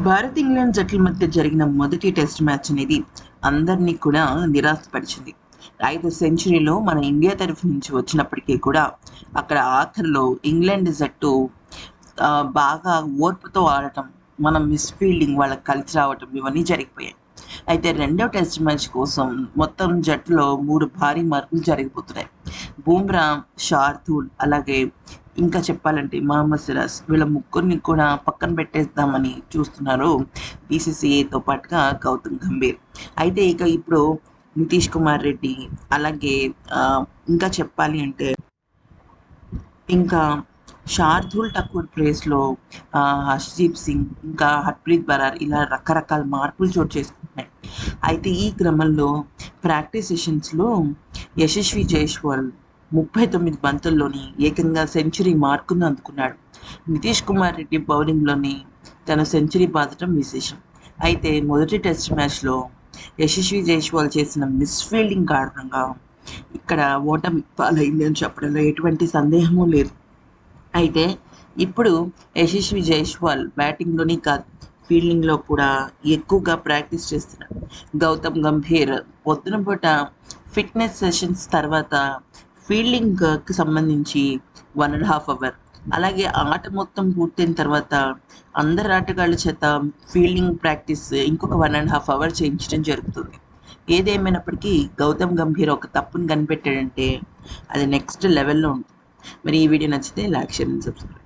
Bharat England జట్ల మధ్య జరిగిన మొదటి టెస్ట్ మ్యాచ్ అనేది అందరినీ కూడా నిరాశపరిచింది. ఐదు సెంచరీలో మన ఇండియా తరఫు నుంచి వచ్చినప్పటికీ కూడా అక్కడ ఆఖరిలో ఇంగ్లాండ్ జట్టు బాగా ఓర్పుతో ఆడటం మన మిస్ ఫీల్డింగ్ వాళ్ళకి కలిసి రావటం ఇవన్నీ జరిగిపోయాయి. అయితే రెండో టెస్ట్ మ్యాచ్ కోసం మొత్తం జట్టులో మూడు భారీ మార్పులు జరిగిపోతున్నాయి. బూమ్రా షార్దూల్ అలాగే ఇంకా చెప్పాలంటే మహమ్మద్ సిరాజ్ వీళ్ళ ముగ్గురిని కూడా పక్కన పెట్టేద్దామని చూస్తున్నారు బీసీసీఐతో పాటుగా గౌతమ్ గంభీర్. అయితే ఇక ఇప్పుడు నితీష్ కుమార్ రెడ్డి అలాగే ఇంకా చెప్పాలి అంటే ఇంకా శార్దూల్ ఠాకూర్ ప్లేస్లో హర్షదీప్ సింగ్ ఇంకా హర్ప్రీత్ బరార్ ఇలా రకరకాల మార్పులు చోటు చేసుకుంటున్నాయి. అయితే ఈ క్రమంలో ప్రాక్టీస్ సెషన్స్లో యశస్వి జైస్వాల్ ముప్పై తొమ్మిది బంతుల్లోని ఏకంగా సెంచరీ మార్కును అందుకున్నాడు. నితీష్ కుమార్ రెడ్డి బౌలింగ్లోని తన సెంచరీ బాధటం విశేషం. అయితే మొదటి టెస్ట్ మ్యాచ్లో యశస్వి జైస్వాల్ చేసిన మిస్ ఫీల్డింగ్ కారణంగా ఇక్కడ ఓటమి పాలైంది అని చెప్పడంలో ఎటువంటి సందేహము లేదు. అయితే ఇప్పుడు యశస్వి జైస్వాల్ బ్యాటింగ్లోని కాదు ఫీల్డింగ్లో కూడా ఎక్కువగా ప్రాక్టీస్ చేస్తున్నాడు గౌతమ్ గంభీర్ పొద్దున పూట ఫిట్నెస్ సెషన్స్ తర్వాత ఫీల్డింగ్కి సంబంధించి వన్ అండ్ హాఫ్ అవర్ అలాగే ఆట మొత్తం పూర్తయిన తర్వాత అందరు ఆటగాళ్ళ చేత ఫీల్డింగ్ ప్రాక్టీస్ ఇంకొక వన్ అండ్ హాఫ్ అవర్ చేయించడం జరుగుతుంది. ఏదేమైనప్పటికీ గౌతమ్ గంభీర్ ఒక తప్పుని కనిపెట్టాడంటే అది నెక్స్ట్ లెవెల్లో ఉంటుంది. మరి ఈ వీడియో నచ్చితే లైక్ షేర్ అండ్ సబ్స్క్రైబ్